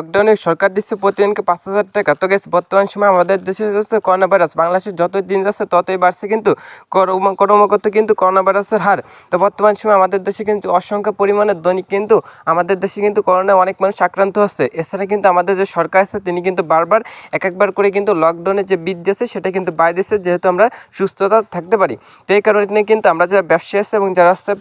লকডাউনে সরকার দিচ্ছে প্রতিদিনকে পাঁচ হাজার টাকা। তো গেছে বর্তমান সময় আমাদের দেশে হচ্ছে করোনা ভাইরাস বাংলাদেশে যতই দিন যাচ্ছে ততই বাড়ছে কিন্তু করম- ক্রমাগত কিন্তু করোনা ভাইরাসের হার। তো বর্তমান সময় আমাদের দেশে কিন্তু অসংখ্য পরিমাণে দৈনিক কিন্তু আমাদের দেশে কিন্তু করোনায় অনেক মানুষ আক্রান্ত হচ্ছে। এছাড়া কিন্তু আমাদের যে সরকার আছে, তিনি কিন্তু বারবার, এক একবার করে কিন্তু লকডাউনের যে বৃদ্ধি আছে, সেটা কিন্তু বাইরে দিচ্ছে, যেহেতু আমরা সুস্থতা থাকতে পারি। তো এই কারণে কিন্তু আমরা যারা ব্যবসায়ী আছে এবং যারা হচ্ছে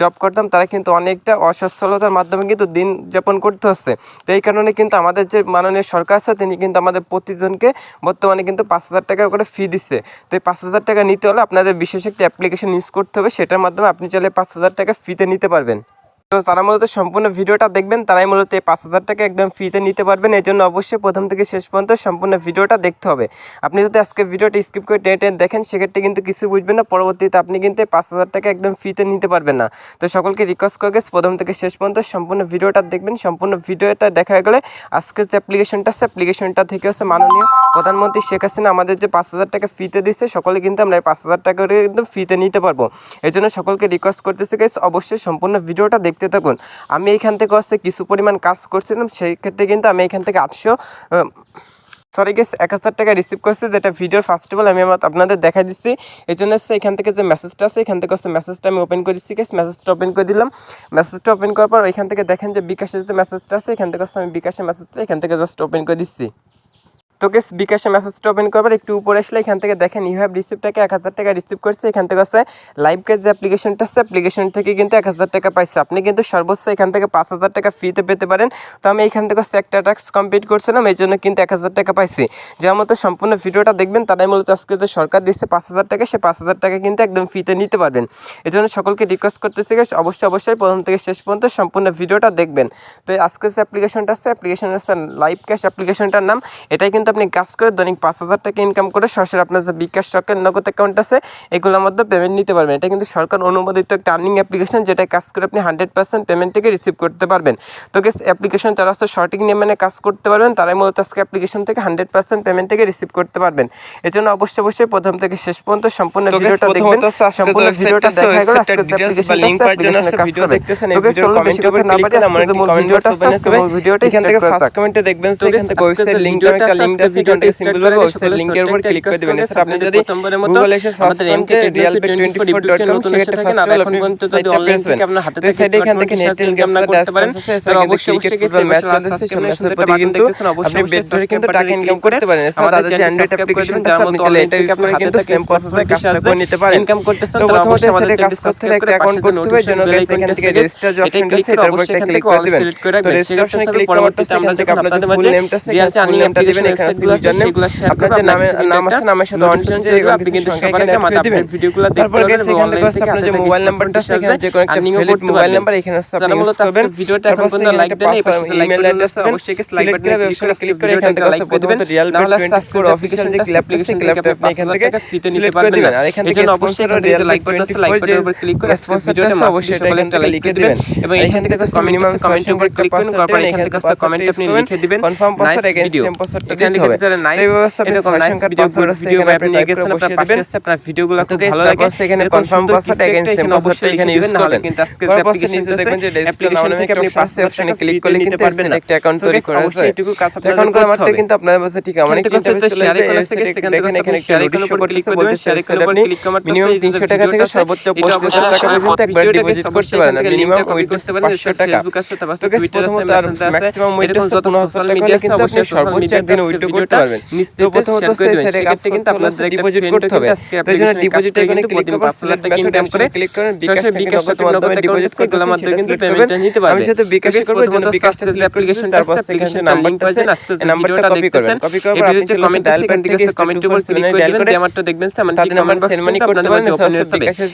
জব করতাম, তারা কিন্তু অনেকটা অসচ্ছলতার মাধ্যমে কিন্তু দিন যাপন করতে হচ্ছে। তো এই কারণে কিন্তু আমাদের যে মাননীয় সরকার আছে, তিনি কিন্তু আমাদের প্রতিজনকে বর্তমানে কিন্তু পাঁচ হাজার টাকা করে ফি দিচ্ছে। তো এই পাঁচ হাজার টাকা নিতে হলে আপনাদের বিশেষ একটি অ্যাপ্লিকেশন ইউজ করতে হবে, সেটার মাধ্যমে আপনি চাইলে পাঁচ হাজার টাকা ফিতে নিতে পারবেন। তো যারা মূলত সম্পূর্ণ ভিডিওটা দেখবেন, তারাই মূলত এই পাঁচ হাজার টাকা একদম ফ্রিতে নিতে পারবেন। এই জন্য অবশ্যই প্রথম থেকে শেষ পর্যন্ত সম্পূর্ণ ভিডিওটা দেখতে হবে। আপনি যদি আজকে ভিডিওটা স্কিপ করে টেনে টেনে দেখেন, সেক্ষেত্রে কিন্তু কিছু বুঝবেন না। পরবর্তীতে আপনি কিন্তু এই পাঁচ হাজার টাকা একদম ফ্রিতে নিতে পারবেন না। তো সকলকে রিকোয়েস্ট করে গেছে প্রথম থেকে শেষ পর্যন্ত সম্পূর্ণ ভিডিওটা দেখবেন। সম্পূর্ণ ভিডিওটা দেখা গেলে আজকের যে অ্যাপ্লিকেশনটা আছে অ্যাপ্লিকেশনটা থেকে হচ্ছে মাননীয় প্রধানমন্ত্রী শেখ হাসিনা আমাদের যে পাঁচ হাজার টাকা ফ্রিতে দিচ্ছে সকলে কিন্তু আমরা এই পাঁচ হাজার টাকা করে কিন্তু ফ্রিতে নিতে পারব। এই জন্য সকলকে রিকোয়েস্ট করতেছি গাইস অবশ্যই সম্পূর্ণ ভিডিওটা দেখতে থাকুন। আমি এইখান থেকে হচ্ছে কিছু পরিমাণ কাজ করছিলাম, সেই ক্ষেত্রে কিন্তু আমি এখান থেকে আটশো সরি গেস এক হাজার টাকা রিসিভ করছি, যেটা ভিডিওর ফার্স্ট অফ অল আমি আমার আপনাদের দেখা দিচ্ছি। এই জন্য হচ্ছে এখান থেকে যে মেসেজটা আছে, এখান থেকে হচ্ছে মেসেজটা আমি ওপেন করে দিচ্ছি গেস মেসেজটা ওপেন করে দিলাম। মেসেজটা ওপেন করার পর এখান থেকে দেখেন যে বিকাশের যে মেসেজটা আছে, এখান থেকে হচ্ছে আমি বিকাশের মেসেজটা এখান থেকে জাস্ট ওপেন করে দিচ্ছি। তো গেস বিকাশে মেসেজটা ওপেন করবার, একটু উপরে আসলে এখান থেকে দেখেন ইউ হ্যাভ রিসিভ টাকা এক হাজার টাকা রিসিভ করছে। এখান থেকে হচ্ছে লাইভ কাজ যে অ্যাপ্লিকেশনটা আছে অ্যাপ্লিকেশন থেকে কিন্তু এক হাজার টাকা পাইছে। আপনি কিন্তু সর্বোচ্চ এখান থেকে পাঁচ হাজার টাকা ফ্রিতে পেতে পারেন। তো আমি এখান থেকে একটা টাস্ক কমপ্লিট করছিলাম, এই জন্য কিন্তু এক হাজার টাকা পাইছি। যার মতো সম্পূর্ণ ভিডিওটা দেখবেন, তারাই মূলত আজকে যে সরকার দিচ্ছে পাঁচ হাজার টাকা, সে পাঁচ হাজার টাকা কিন্তু একদম ফ্রিতে নিতে পারবেন। এই জন্য সকলকে রিকোয়েস্ট করতেছি অবশ্যই অবশ্যই প্রথম থেকে শেষ পর্যন্ত সম্পূর্ণ ভিডিওটা দেখবেন। তো আজকে যে অ্যাপ্লিকেশনটা আছে অ্যাপ্লিকেশন আছে লাইভ ক্যাশ অ্যাপ্লিকেশনটার নাম। এটাই কিন্তু আপনি কাজ করে দৈনিক পাঁচ হাজার টাকা ইনকাম করে সরাসরি আপনার যে বিকাশ টকেন নগদ অ্যাকাউন্ট আছে এগুলোর মধ্যে পেমেন্ট নিতে পারবেন। এটা কিন্তু সরকার অনুমোদিত একটা আর্নিং অ্যাপ্লিকেশন যেটা কাজ করে আপনি হান্ড্রেড পার্সেন্ট পেমেন্ট থেকে রিসিভ করতে পারবেন। তো গেস অ্যাপ্লিকেশন যারা হচ্ছে সঠিক নিয়মে কাজ করতে পারবেন তারাই মূলত আজকে অ্যাপ্লিকেশন থেকে হান্ড্রেড পার্সেন্ট পেমেন্ট থেকে রিসিভ করতে পারবেন। এর জন্য অবশ্যই অবশ্যই প্রথম থেকে শেষ পর্যন্ত সম্পূর্ণ ভিডিওটা দেখবেন। সম্পূর্ণ ভিডিওটা দেখা গেল আজকে link টা পাওয়ার জন্য কাজ দেখতেছেন, এই এর উপর কথা না আজকে আমার মূল ভিডিওটা। মূল ভিডিওটা এখান থেকে ফার্স্ট কমেন্টে দেখবেন তো এখান থেকে ওয়েবসাইট লিংকটা একটা লিংক থেকে ভিডিওটা সিম্পল ভাবে ওয়েবসাইট লিংকের উপর ক্লিক করে দিবেন। কাজ আপনি যদি প্রথমবারের মতো আমাদের যে Technology রিয়াল 24 24.com নতুন সেটা ফার্স্ট আর এখন পর্যন্ত যদি সাইটটা থেকে আপনার হাতে থেকে সাইডে এখান থেকে smartphone নেটেল সাথে করতে পারেন। করতে অবশ্যই অবশ্যই গেছে ম্যাচ ম্যাচ চলতেছে সাবস্ক্রাইব প্রতি কিন্তু আপনি বেড ধরে কিন্তু টাকা ইনকাম করতে পারেন। এছাড়া তাদের যে অ্যান্ড্রয়েড অ্যাপ্লিকেশন দিন আছে আপনি চাইলে এটা ইউজ করে কিন্তু সেম প্রসেসে কাজটা নিতে পারেন ইনকাম করতেছেন তারা অবশ্যই আমাদের কাজ করতে একটা অ্যাকাউন্ট করতে হবে জন্য guys এখান থেকে রেজিস্টার যে অপশনটা আছে এটার উপর ক্লিক করে দিবেন তো রেজিস্ট্রেশনে ক্লিক করার পর এখান থেকে আপনাদের ফুল নেমটা আছে নেমটা দিবেন এখানে আছে আপনার যে নামে নাম আছে নামের সাথে অনলাইন যে আপনি কিন্তু ভিডিওগুলো থেকে হচ্ছে আপনার যে মোবাইল নাম্বারটা আছে যে কোনো একটা ভ্যালিড মোবাইল নাম্বার এখানে হচ্ছে আপনি ইউজ করবেন। ভিডিওটা এখন পর্যন্ত লাইক দেন এই পাশে ইমেল অ্যাড্রেস অবশ্যই কে লাইক সিলেক্ট ক্লিক করে এখান থেকে হচ্ছে প্রথমত রিয়াল বে 24 অফিশিয়াল যে ক্লাব আছে ক্লাবটা আপনি এখান থেকে ফ্রিতে নিতে পারবেন আর এখান থেকে অবশ্যই sponsor real real like button আছে লাইক বাটনের উপর ক্লিক করে ভিডিওটা অবশ্যই এটা এখান লিখে দিবেন এবং এখান থেকে মিনিমাম কমেন্ট উপর ক্লিক করুন তারপর এখান থেকে কমেন্ট আপনি লিখে দিবেন কনফার্ম পাসওয়ার্ড এগেইন সেম পাসওয়ার্ডটা দিতে হবে। যারা নাইস তো এইভাবে হচ্ছে আপনি এরকম নাইস ভিডিও ভিডিও আপনি আপনি নিয়ে গেছেন আপনার পাশে আছে আপনার ভিডিওগুলো খুব ভালো লাগে। এখানে এরকম confirm সুন্দর password কিছু again একটা same এখানে password অবশ্যই এখানে লিখে use দিবেন, নাহলে করবেন। কিন্তু আজকে যে তারপর নিচে দেখবেন যে register নামে থেকে আপনি option পাঁচশো আছে, টাকা option-এ free click করলে কিন্তু পারবেন। একটা account তৈরি করা যায়। এটুকু কাজ আপনাদের এখন করা করতে মাত্র কিন্তু আপনার কাছে ঠিক। আমার এখান থেকে হচ্ছে share icon সেখান থেকে এখানে আপনি share উপর click করে দিবেন, share icon উপর click করার মিনিমাম পাশে এই যে 300 টাকা থেকে সর্বোচ্চ 2500 টাকা পর্যন্ত একবার ডিপোজিট করতে পারেন মিনিমাম লিঙ্কটা করতে পারেন, 500 আছে, তারপর তো আছে, প্রথমত আর Messenger আছে, maximum ওইটা এরকম হচ্ছে 15,000 টাকা media হলে আছে, কিন্তু আপনি সর্বোচ্চ একদিন তে withdraw করতে পারবেন। তো প্রথমত করে দিবেন। কিন্তু করতে একটা করতে হবে। জন্য করে এখানে কিন্তু click করবেন, 5,000 টাকা select করে option-এ করেন, বিকাশ বিকাশ থেকে সাথে আছে, এগুলোর করতেছেন, মাধ্যমে কিন্তু পেমেন্টটা। নিতে আমি বিকাশে Guys, করব, জন্য সাথে যে আছে, পাচ্ছেন, আছে, আজকে যে এই নাম্বারটা copy করবেন। দেখতেছেন, copy করার এই পর ভিডিওর আপনি যে চলে comment আসেন আছে, dial এখান pad থেকে থেকে হচ্ছে comment star উপর two four click seven করে dial দিবেন, করে দিয়ে আমারটা দেখবেন যে আমার তাদের কি number comment box send money করতে আপনাদের পারেন মাঝে এছাড়া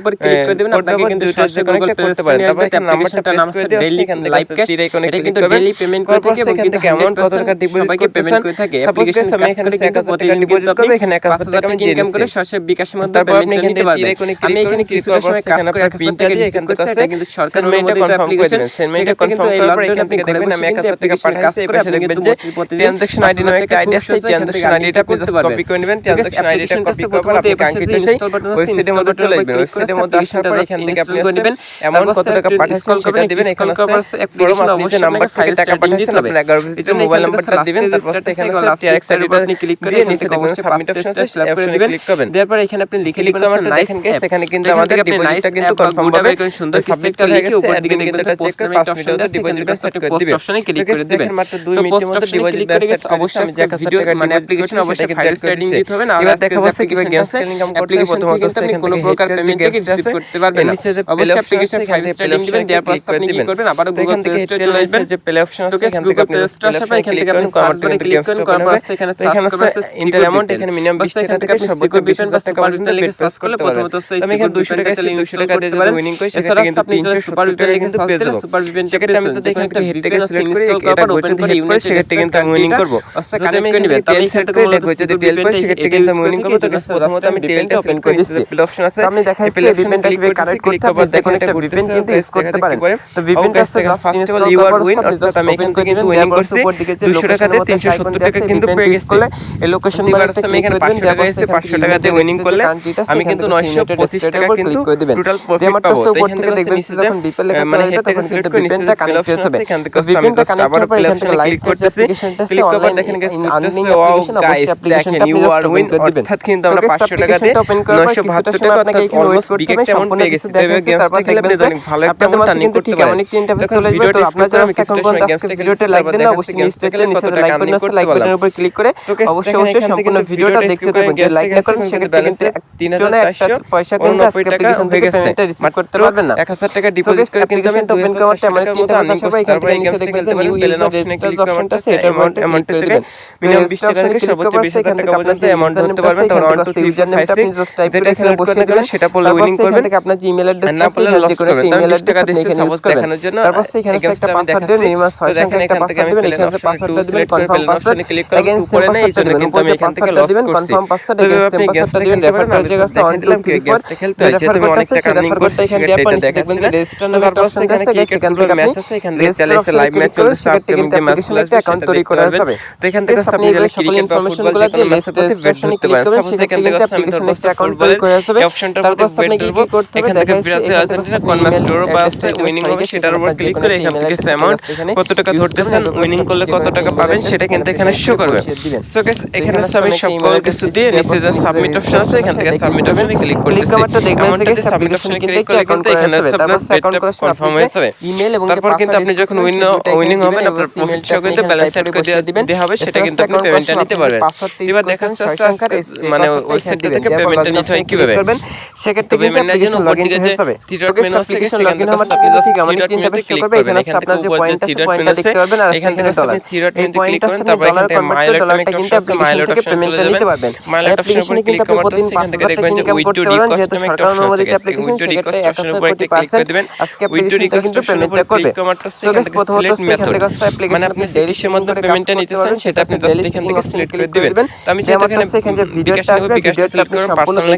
open ক্লিক করে দিবেন আপনাকে কিন্তু সরাসরি গুগল প্লে স্টোরে তারপর অ্যাপ্লিকেশনটার নাম হচ্ছে ডেইলি লাইভ ক্যাশ এটা কিন্তু ডেইলি পেমেন্ট করে থাকে এবং কিন্তু অ্যামাউন্ট কত টাকা ডিপোজিট সবাইকে পেমেন্ট করে থাকে। অ্যাপ্লিকেশন কাজ করে কিন্তু প্রতিদিন ডিপোজিট করবে এখানে 1000 টাকা আপনি ইনকাম করে সরাসরি বিকাশের মাধ্যমে পেমেন্ট নিতে পারবেন। আমি এখানে কিছুটা সময় কাজ করে একটা পিনটা দিয়ে এখান থেকে এটা কিন্তু সরকার অনুমোদিত অ্যাপ্লিকেশন সেটা কিন্তু এই লকডাউন আপনি দেখবেন আমি 1000 টাকা পার কাজ করে আপনি দেখবেন যে ট্রানজাকশন আইডি নামে একটা আইডি আছে ট্রানজাকশন আইডিটা আপনি জাস্ট কপি করে নেবেন ট্রানজাকশন আইডিটা কপি করার পর আপনি কাঙ্ক্ষিত সেই ওয়েবসাইটের মধ্যে চলে আসবেন ওয়েবসাইটের 30 এখানে আপনি লিখে লিখে কিন্তু আমাদের সুন্দর সাবমিটটা লিখে উপরের অবশ্যই অবশ্যই ফাইল স্ট্রেডিং দেখা যাচ্ছে প্রকার আমি এখানে 200 টাকা থেকে অপশন আছে পেনটা কীভাবে কানেক্ট করতে হবে দেখুন একটা ভিপেন কিন্তু ইউজ করতে পারেন। তো ভিপেন কাছ থেকে first of all you are win অর্থাৎ আমি এখান থেকে কিন্তু উইন করছি 200 টাকাতে 370 টাকা কিন্তু পেয়ে গেছি। এই লোকেশন বারটা আমি এখানে 500 টাকা এসে 500 টাকাতে উইনিং করলে আমি কিন্তু 925 টাকা কিন্তু টোটাল প্রফিট পাবো। তো এখান থেকে দেখবেন যখন ভিপেন লেখা মানে এটা তখন কিন্তু ভিপেনটা কানেক্ট হয়ে যাবে ভিপেনটা কানেক্ট করার পর এখান থেকে লাইক করতেছি ক্লিক করার দেখেন গাইস আর্নিং অ্যাপ্লিকেশন অবশ্যই অ্যাপ্লিকেশনটা আপনি জাস্ট ওপেন করে দিবেন অর্থাৎ কিন্তু আমরা 500 টাকাতে 972 টাকা আপনাকে এখানে অলমোস্ট বিকে আমি সম্পূর্ণ কিছু করে সেটা করবেন থেকে আপনার যে ইমেল অ্যাড্রেস না পারলে লস করবেন। ইমেল অ্যাড্রেস আপনি এখানে তারপর সেখানে একটা পাসওয়ার্ড দিবেন মিনিমাম 6 সংখ্যার একটা পাসওয়ার্ড দিবেন এখানে পাসওয়ার্ডটা দিবেন কনফার্ম পাসওয়ার্ড ক্লিক করবেন এগেইন সেম পাসওয়ার্ডটা দিবেন উপরে যে পাসওয়ার্ডটা দিবেন কনফার্ম পাসওয়ার্ড এগেইন সেম পাসওয়ার্ডটা দিবেন রেফার করে যে গাছটা one two three four refer করতে আছে সেই রেফার করতে এখানে দিয়ে আপনি দেখবেন যে রেজিস্টার নাম্বার পাস থেকে আপনি সেখান থেকে ম্যাচ আছে এখান থেকে তাহলে লাইভ ম্যাচ চলছে আপনি কিন্তু অ্যাপ্লিকেশন একটা অ্যাকাউন্ট তৈরি করা যাবে তো এখান থেকে আপনি এই সকল ইনফরমেশনগুলো দিয়ে লিস্ট ডেসক্রিপশনে ক্লিক করবেন সেখান থেকে আপনি অ্যাকাউন্ট তৈরি করা যাবে অপশনটা তারপর আপনি করব এখান থেকে ব্রাজিল আর্জেন্টিনা কোন ম্যাচ ড্র বা আছে উইনিং হবে সেটার উপর ক্লিক করে এখান থেকে অ্যামাউন্ট কত টাকা ধরতেছেন উইনিং করলে কত টাকা পাবেন সেটা কিন্তু এখানে শো করবে। সো গাইস এখানে আমি সকল কিছু দিয়ে নিচে যে সাবমিট অপশন আছে এখান থেকে সাবমিট অপশনে ক্লিক করতেছি। অ্যামাউন্টটা দিয়ে সাবমিট অপশনে ক্লিক করলে কিন্তু এখানে হচ্ছে আপনার পেডটা কনফার্ম হয়ে যাবে। তারপর কিন্তু আপনি যখন উইন উইনিং হবেন আপনার প্রফিট শো কিন্তু ব্যালেন্স সেট করে দিবেন দেওয়া হবে সেটা কিন্তু আপনি পেমেন্টটা নিতে পারবেন এবার দেখাচ্ছে মানে ওয়েবসাইট থেকে পেমেন্টটা নিতে হয় কীভাবে সেক্ষেত্রে যে পয়েন্ট আছে পয়েন্টটা দেখতে পারবেন আর এখান ডলার এই আছে তারপর এখান থেকে মাই মাই ক্লিক করবেন রিকোয়েস্ট অপশনের উপর ক্লিক করে দেবেন রিকোয়েস্ট অপশনের উপর। ক্লিক করার সেখান থেকে সিলেক্ট মেথড মানে আপনি মধ্যে পেমেন্টটা নিতে চান সেটা আপনি জাস্ট এখান থেকে সিলেক্ট করে দিবেন তো আমি এখানে বিকাশ নেব বিকাশটা সিলেক্ট পার্সোনাল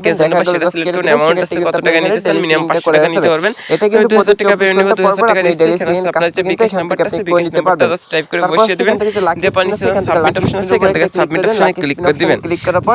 সেটা সিলেক্ট করুন অ্যামাউন্ট আছে কত টাকা নিতে চান মিনিমাম screenটা পাঁচশো করে টাকা নিতে পারবেন। এটা কিন্তু কিন্তু দুই হাজার টাকা প্রতি পেমেন্ট নেব দুই হাজার টাকা পরপর দিচ্ছে আপনি এখানে আপনার যে বিকাশ নাম্বারটা আছে বিকাশ নাম্বারটা জাস্ট টাইপ করে বসিয়ে দিবেন। দিয়ে পানি spin আছে, এখান থেকে অপশনে সাবমিট অপশনে ক্লিক করে দিবেন।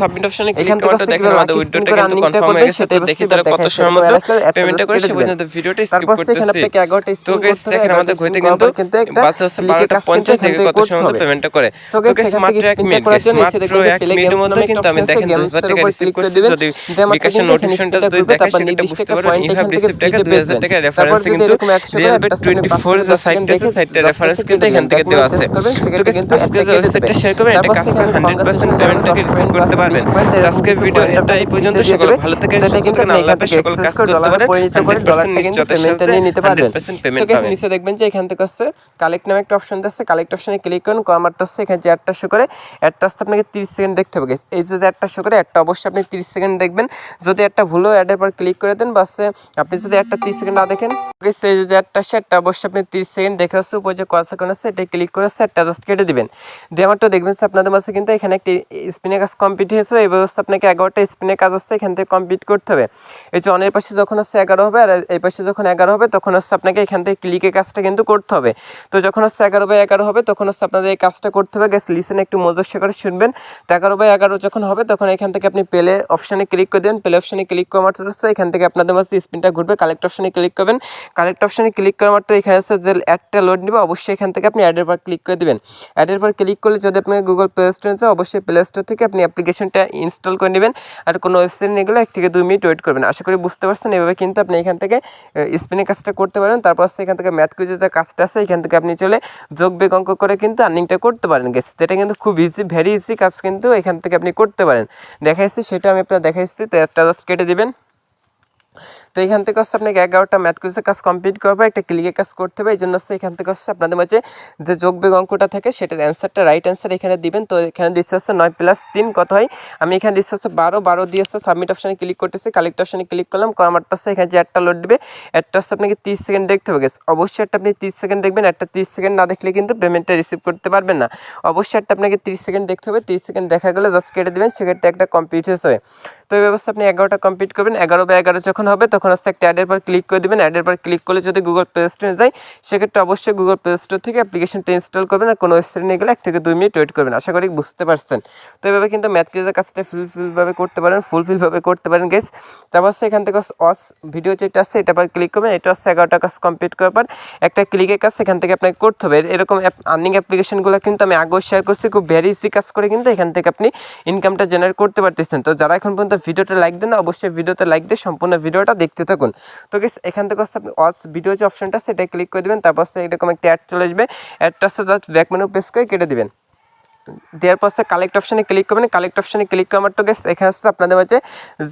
সাবমিট অপশনে ক্লিক হচ্ছে দেখেন আমাদের উইথড্রটা কিন্তু কনফার্ম হয়ে গেছে তো দেখি তারা কত সময়ের মধ্যে পেমেন্টটা করে সে পর্যন্ত ভিডিওটা স্কিপ করতেছি তো করতে হবে, দেখেন আমাদের করার কিন্তু বাস হচ্ছে click বারোটা কাজ কিন্তু পঞ্চাশ এখান থেকে থেকে কত করতে সময় মধ্যে পেমেন্টটা করে তো এখান মাত্র থেকে এক spin মিনিট করার গাইস মাত্র নিচে দেখবেন এক play মিনিটের মধ্যে কিন্তু আমি দেখেন আছে, দশ হাজার games টাকা রিসিভ করে। করছি দিবেন। যদি বিকাশের নোটিফিকেশনটা যদি ঘুরবে, দেখে তারপর সেটা নির্দিষ্ট বুঝতে পারবেন point ইহা এখান থেকে রিসিভ টাকা free তে দুই হাজার বেচবেন। টাকা তারপর কিন্তু এরকম 100 করে রিয়েলবে একটা টোয়েন্টি পাঁচ ফোর থেকে যে সাইটটা আছে সাইটটা রেফারেন্স কিন্তু এখান থেকে দেখবেন, দেওয়া আছে তো কিন্তু আজকে যে ওয়েবসাইটটা শেয়ার করবেন একটা কাজ করে হান্ড্রেড পার্সেন্ট congratulations পেমেন্টটাকে রিসিভ করতে পারবেন 20 point তো এরকম আজকের কিছু ভিডিও এটা এই আপনাকে পর্যন্ত সকল ভালো থাকেন সুস্থ থাকেন আপনি আল্লাহ এখান থেকে সকল কাজ করতে পারেন পরিণত করে ডলারটা কিন্তু পেমেন্টটা নিয়ে নিতে পারবেন পেমেন্ট পাবেন নিচে দেখবেন যে এখান থেকে হচ্ছে কালেক্ট নামে একটা অপশন আছে কালেক্ট অপশনে ক্লিক করুন কমারটা হচ্ছে এখানে যে অ্যাডটা শো করে অ্যাডটা হচ্ছে আপনাকে তিরিশ সেকেন্ড দেখতে হবে। এই যে অ্যাডটা শো করে অ্যাডটা অবশ্যই আপনি তিরিশ সেকেন্ড দেখবেন যদি একটা ভুল অ্যাডের পর ক্লিক করে দেন, বাসে আপনি যদি একটা তিরিশ সেকেন্ড না দেখেন সেই যদি একটা সেটটা অবশ্যই আপনি তিরিশ সেকেন্ড দেখে আসছে উপরে যে কয় সেকেন্ড আছে ক্লিক করে সেটটা জাস্ট কেটে দিবেন। দিয়ে আমার তো দেখবেন আপনাদের মাঝে কিন্তু এখানে একটি স্পিনের কাজ কমপ্লিট হয়েছে, এই ব্যবস্থা আপনাকে এগারোটা স্পিনের কাজ আসছে এখান থেকে কমপ্লিট করতে হবে। এই যে অনের পাশে যখন হচ্ছে এগারো হবে আর এই পাশে যখন এগারো হবে, তখন হচ্ছে আপনাকে এখান থেকে ক্লিকের কাজটা কিন্তু করতে হবে। তো যখন হচ্ছে এগারো বাই এগারো হবে, তখন হচ্ছে আপনাদের এই কাজটা করতে হবে। গ্যাস লিসেন একটু মজস্ব করে শুনবেন। তো এগারো বাই এগারো যখন হবে, তখন এখান থেকে আপনি প্লে অপশানে ক্লিক করে দেবেন। প্লে অপশানে ক্লিক করা মাত্র এখান থেকে আপনাদের মাঝে স্পিনটা ঘুরবে কালেক্ট অপশানে ক্লিক করবেন। কালেক্ট অপশানে ক্লিক করা মাত্র এখানে হচ্ছে যে অ্যাডটা লোড নেবে, অবশ্যই এখান থেকে আপনি অ্যাডের পর ক্লিক করে দেবেন। অ্যাডের পর ক্লিক করলে যদি আপনাকে গুগল প্লে স্টোরে যায় অবশ্যই প্লে স্টোর থেকে আপনি অ্যাপ্লিকেশনটা ইনস্টল করে নেবেন। আর কোনো ওয়েবসাইট নিয়ে গেলে এক থেকে দুই মিনিট ওয়েট করবেন। আশা করি বুঝতে পারছেন, এভাবে কিন্তু আপনি এখান থেকে স্পিনের কাজটা করতে পারেন। তারপর হচ্ছে এখান থেকে ম্যাথ কুইজের যে কাজটা আছে, এখান থেকে আপনি চলে যোগ বেগ অঙ্ক করে কিন্তু আর্নিংটা করতে পারেন গেছে যেটা কিন্তু খুব ইজি ভেরি ইজি কাজ কিন্তু এখান থেকে আপনি করতে পারেন। দেখাইছি, সেটা আমি আপনার দেখাইছি, তো একটা জাস্ট কেটে দিবেন। তো এখান থেকে হচ্ছে আপনাকে এগারোটা ম্যাথ কুইজের কাজ কমপ্লিট করবে একটা ক্লিকের কাজ করতে হবে। এই জন্য হচ্ছে এখান থেকে হচ্ছে আপনাদের মাঝে যে যোগ বেগ অঙ্কটা থাকে, সেটার অ্যান্সারটা রাইট অ্যান্সার এখানে দিবেন। তো এখানে দিচ্ছে হচ্ছে নয় প্লাস তিন কত হয়? আমি এখানে দিচ্ছে হচ্ছে বারো। বারো দিয়ে হচ্ছে সাবমিট অপশানে ক্লিক করতেছি। কালেক্ট অপশানে ক্লিক করলাম। করামারটা হচ্ছে এখানে যে একটা লোড দিবে একটা হচ্ছে আপনাকে তিরিশ সেকেন্ড দেখতে হবে অবশ্যই একটা আপনি তিরিশ সেকেন্ড দেখবেন। একটা তিরিশ সেকেন্ড না দেখলে কিন্তু পেমেন্টটা রিসিভ করতে পারবেন না। অবশ্যই একটা আপনাকে তিরিশ সেকেন্ড দেখতে হবে। তিরিশ সেকেন্ড দেখা গেলে জাস্ট কেটে দেবেন। সেক্ষেত্রে একটা কমপ্লিট হয়ে তো এই ব্যবস্থা আপনি এগারোটা কমপ্লিট করবেন। এগারো বা এগারো যখন হবে, তখন হচ্ছে একটা অ্যাডের পর ক্লিক করে দেবেন। অ্যাডের পর ক্লিক করলে যদি গুগল প্লে স্টোরে যায় সেক্ষেত্রে অবশ্যই গুগল প্লে স্টোর থেকে অ্যাপ্লিকেশনটা ইনস্টল করবেন আর কোনো ওয়েবসাইট নিয়ে গেলে এক থেকে দুই মিনিট ওয়েট করবেন। আশা করি বুঝতে পারছেন। তো এভাবে কিন্তু ম্যাথ কাজটা ফুলফিলভাবে করতে পারেন ফুলফিলভাবে করতে পারেন গেস তারপর হচ্ছে এখান থেকে অস ভিডিও যেটা আছে, এটা পর ক্লিক করবেন। এটা হচ্ছে এগারোটা কাজ কমপ্লিট করার পর একটা ক্লিকের কাজ সেখান থেকে আপনাকে করতে হবে। এরকম আর্নিং অ্যাপ্লিকেশনগুলো কিন্তু আমি আগেও শেয়ার করছি, খুব ভেরি ইজি কাজ করে কিন্তু এখান থেকে আপনি ইনকামটা জেনারেট করতে পারতেছেন। তো যারা এখন পর্যন্ত ভিডিওটা লাইক দেন অবশ্যই ভিডিওতে লাইক দিয়ে সম্পূর্ণ ভিডিওটা দেখতে থাকুন। তো গেস এখান থেকে আপনি ওয়াচ ভিডিও যে অপশনটা সেটা ক্লিক করে দেবেন, তারপর হচ্ছে এরকম একটা অ্যাড চলে আসবে। অ্যাডটা হচ্ছে জাস্ট ব্যাক প্রেস করে কেটে দেবেন। দেওয়ার পর কালেক্ট অপশানে ক্লিক করবেন। কালেক্ট অপশানে ক্লিক করার তো গেছে এখানে হচ্ছে আপনাদের মাঝে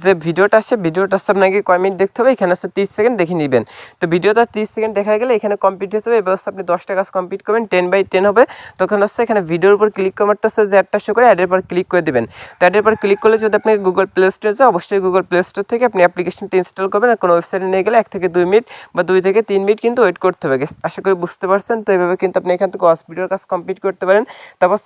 যে ভিডিওটা আসছে ভিডিওটা হচ্ছে আপনাকে কয় মিনিট দেখতে হবে, এখানে হচ্ছে তিরিশ সেকেন্ড দেখে নেবেন। তো ভিডিওটা তিরিশ সেকেন্ড দেখা গেলে এখানে কমপ্লিট হয়ে যাবে, এবার আপনি দশটা কাজ কমপ্লিট করবেন টেন বাই টেন হবে। তখন হচ্ছে এখানে ভিডিওর উপর ক্লিক করারটা হচ্ছে যে অ্যাডটা শো করে অ্যাডের পর ক্লিক করে দেবেন। তো অ্যাডের পর ক্লিক করলে যদি আপনি গুগল প্লে স্টোরে যায়, অবশ্যই গুগল প্লে স্টোর থেকে আপনি অ্যাপ্লিকেশনটা ইনস্টল করবেন আর কোনো ওয়েবসাইটে নিয়ে গেলে এক থেকে দুই মিনিট বা দুই থেকে তিন মিনিট কিন্তু ওয়েট করতে হবে। আশা করি বুঝতে পারছেন। তো এইভাবে কিন্তু আপনি এখান থেকে ভিডিওর কাজ কমপ্লিট করতে পারেন। তারপর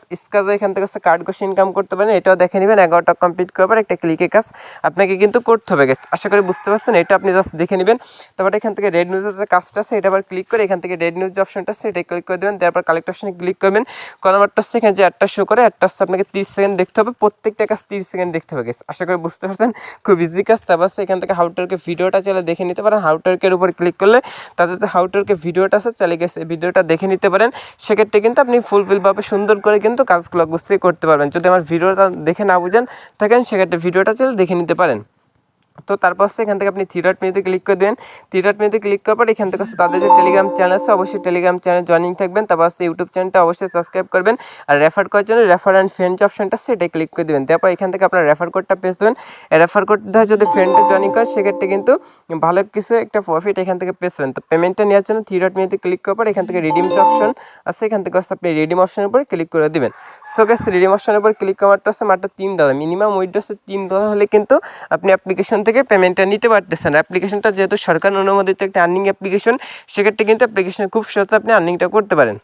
স্কাস স্কাজে এখান থেকে হচ্ছে কার্ড ঘষে ইনকাম করতে পারেন, এটাও দেখে নেবেন, এগারোটা কমপ্লিট করার পর একটা ক্লিকে কাজ আপনাকে কিন্তু করতে হবে গেছে আশা করি বুঝতে পারছেন, এটা আপনি জাস্ট দেখে নেবেন। তারপর এখান থেকে রেড নিউজের যে কাজটা আছে, এটা আবার ক্লিক করে এখান থেকে রেড নিউজ অপশনটা আছে, এটা ক্লিক করে দেবেন তারপর কালেক্ট অপশনে ক্লিক করবেন। কলামারটা হচ্ছে এখানে যে একটা শো করে একটা হচ্ছে আপনাকে তিরিশ সেকেন্ড দেখতে হবে, প্রত্যেকটা কাজ তিরিশ সেকেন্ড দেখতে হবে গেছে আশা করি বুঝতে পারছেন, খুব ইজি কাজ। তারপর এখান থেকে হাউটারকে ভিডিওটা চলে দেখে নিতে পারেন। হাউটারকের উপর ক্লিক করলে তাতে যে হাউটারকে ভিডিওটা আছে চলে গেছে ভিডিওটা দেখে নিতে পারেন। সেক্ষেত্রে কিন্তু আপনি ফুলফিলভাবে সুন্দর করে কিন্তু কাজগুলো গুছিয়ে করতে পারবেন। যদি আমার ভিডিওটা দেখে না বুঝেন, থাকেন, সেক্ষেত্রে ভিডিওটা চলে দেখে নিতে পারেন। তো তারপর এখান থেকে আপনি থ্রি ডট মেনুতে ক্লিক করে দেবেন। থ্রি ডট মেনুতে ক্লিক করার পর এখান থেকে তাদের যে টেলিগ্রাম চ্যানেল আছে, অবশ্যই টেলিগ্রাম চ্যানেল জয়নিং থাকবেন। তারপর হচ্ছে ইউটিউব চ্যানেলটা অবশ্যই সাবস্ক্রাইব করবেন। আর রেফার করার জন্য রেফার অ্যান্ড ফ্রেন্ড অপশনটা সেটা ক্লিক করে দেবেন। তারপর এখান থেকে আপনার রেফার কোডটা পেয়ে দেবেন। রেফার কোডটা যদি ফ্রেন্ডে জয়েনিং করে, সেক্ষেত্রে কিন্তু ভালো কিছু একটা প্রফিট এখান থেকে পেয়েছেন তো পেমেন্টটা নেওয়ার জন্য থ্রি ডট মেনুতে ক্লিক করার পর এখান থেকে রিডিম অপশন আছে, এখান থেকে হচ্ছে আপনি রিডিম অপশনের উপর ক্লিক করে দেবেন। সো গ্যাস রিডিম অপশনের উপর ক্লিক করারটা হচ্ছে মাত্র তিন ডলার মিনিমাম উইড হচ্ছে তিন ডলার হলে কিন্তু আপনি অ্যাপ্লিকেশন থেকে পেমেন্টটা নিতে পারতেছেন অ্যাপ্লিকেশনটা যেহেতু সরকার অনুমোদিত একটি আর্নিং অ্যাপ্লিকেশন সেক্ষেত্রে কিন্তু অ্যাপ্লিকেশনে খুব সহজে আপনি আর্নিংটা করতে পারেন।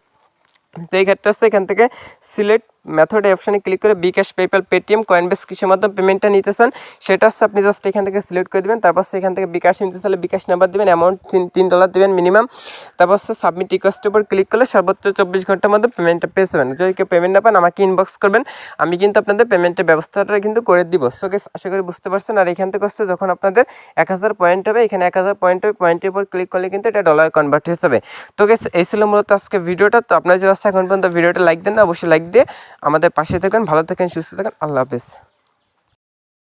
তো এই ক্ষেত্রে হচ্ছে এখান থেকে সিলেক্ট মেথড অপশানে ক্লিক করে বিকাশ পেপ্যাল পেটিএম কয়েনবেস কিসের মাধ্যমে পেমেন্টটা নিতে চান সেটা হচ্ছে আপনি জাস্ট এখান থেকে সিলেক্ট করে দেবেন, তারপর সেখান থেকে বিকাশ নিতে চাইলে বিকাশ নাম্বার দেবেন অ্যামাউন্ট তিন তিন ডলার দেবেন মিনিমাম তারপর হচ্ছে সাবমিট রিকোয়েস্টের উপর ক্লিক করলে সর্বোচ্চ চব্বিশ ঘণ্টার মধ্যে পেমেন্টটা পেয়ে যাবেন। যদি কেউ পেমেন্ট না পান, আমাকে ইনবক্স করবেন, আমি কিন্তু আপনাদের পেমেন্টের ব্যবস্থাটা কিন্তু করে দিব। সো গেস আশা করি বুঝতে পারছেন, আর এখান থেকে হচ্ছে যখন আপনাদের এক হাজার পয়েন্ট হবে, এখানে এক হাজার পয়েন্ট হবে পয়েন্টের উপর ক্লিক করলে কিন্তু এটা ডলার কনভার্ট হয়ে যাবে। তো গেস এই ছিল মূলত আজকে ভিডিওটা। তো আপনার যদি এখন পর্যন্ত ভিডিওটা লাইক দেন না, অবশ্যই লাইক দিয়ে আমাদের পাশে থাকেন ভালো থাকেন সুস্থ থাকেন আল্লাহ হাফেজ।